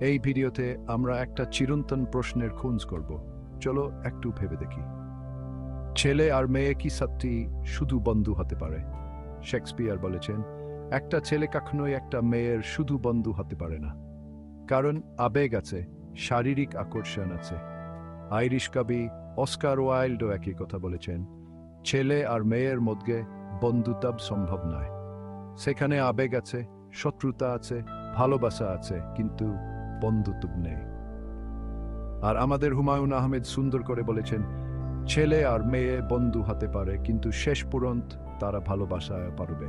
এই ভিডিওতে আমরা একটা চিরন্তন প্রশ্নের খোঁজ করব। চলো একটু ভেবে দেখি। ছেলে আর মেয়ে কি সত্যি শুধু বন্ধু হতে পারে? শেক্সপিয়ার বলেছেন, একটা ছেলে কখনোই একটা মেয়ের শুধু বন্ধু হতে পারে না। কারণ আবেগ আছে, শারীরিক আকর্ষণ আছে। আইরিশ কবি অস্কার ওয়াইল্ডও একই কথা বলেছেন, ছেলে আর মেয়ের মধ্যে বন্ধুত্ব সম্ভব নয়। সেখানে আবেগ আছে, শত্রুতা আছে, ভালোবাসা আছে, কিন্তু বন্ধুত্ব নেই। আর আমাদের হুমায়ুন আহমেদ সুন্দর করে বলেছেন, ছেলে আর মেয়ে বন্ধু হতে পারে, কিন্তু শেষ পর্যন্ত তারা ভালোবাসায় পারবে।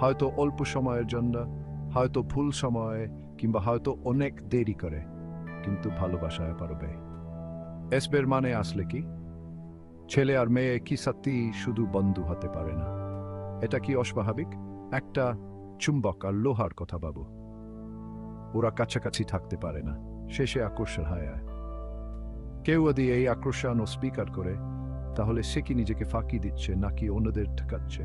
হয়তো অল্প সময়ের জন্য, হয়তো ভুল সময়ে, কিংবা হয়তো অনেক দেরি করে, কিন্তু ভালোবাসায় পারবে। এসবের মানে আসলে কি? ছেলে আর মেয়ে কি সত্যি শুধু বন্ধু হতে পারে না? এটা কি অস্বাভাবিক? একটা চুম্বক আর লোহার কথা ভাবো ওরা কাছাকাছি থাকতে পারে না। শেষে আকর্ষণ হয়। কেউ যদি এই আকর্ষণ স্বীকার করে, তাহলে সে কি নিজেকে ফাঁকি দিচ্ছে নাকি অন্যদের ঠেকাচ্ছে?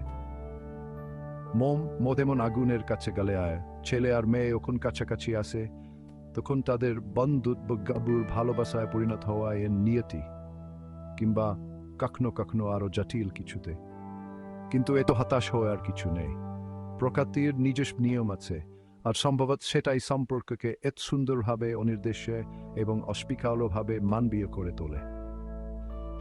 মোম মোদেমন আগুনের কাছে গেলে আয়। ছেলে আর মেয়ে যখন কাছাকাছি আসে, তখন তাদের বন্ধুত্ব গাবুর ভালোবাসায় পরিণত হওয়া এর নিয়তি, কিংবা কখনো কখনো আরও জটিল কিছুতে। কিন্তু এত হতাশ হওয়ার কিছু নেই। প্রকৃতির নিজস্ব নিয়ম আছে। আর সম্ভবত সেটাই সম্পর্ককে এত সুন্দরভাবে অনির্দেশে এবং অস্বীকারভাবে মানবীয় করে তোলে।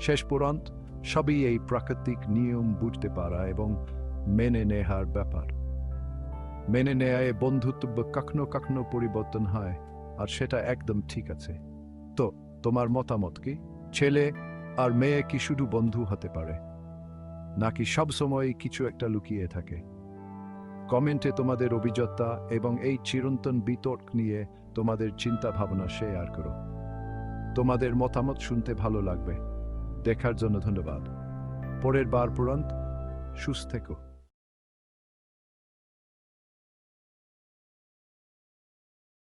শেষ পর্যন্ত সবই এই প্রাকৃতিক নিয়ম বুঝতে পারা এবং মেনে নেহার ব্যাপার। মেনে নেয় বন্ধুত্ব কখনো কখনো পরিবর্তন হয়, আর সেটা একদম ঠিক আছে। তো তোমার মতামত কি? ছেলে আর মেয়ে কি শুধু বন্ধু হতে পারে? নাকি সব সময় কিছু একটা লুকিয়ে থাকে? কমেন্টে তোমাদের অভিজ্ঞতা এবং এই চিরন্তন বিতর্ক নিয়ে তোমাদের চিন্তা ভাবনা শেয়ার করো। তোমাদের মতামত শুনতে ভালো লাগবে। দেখার জন্য ধন্যবাদ। পরের বার পর্যন্ত সুস্থ থেকো।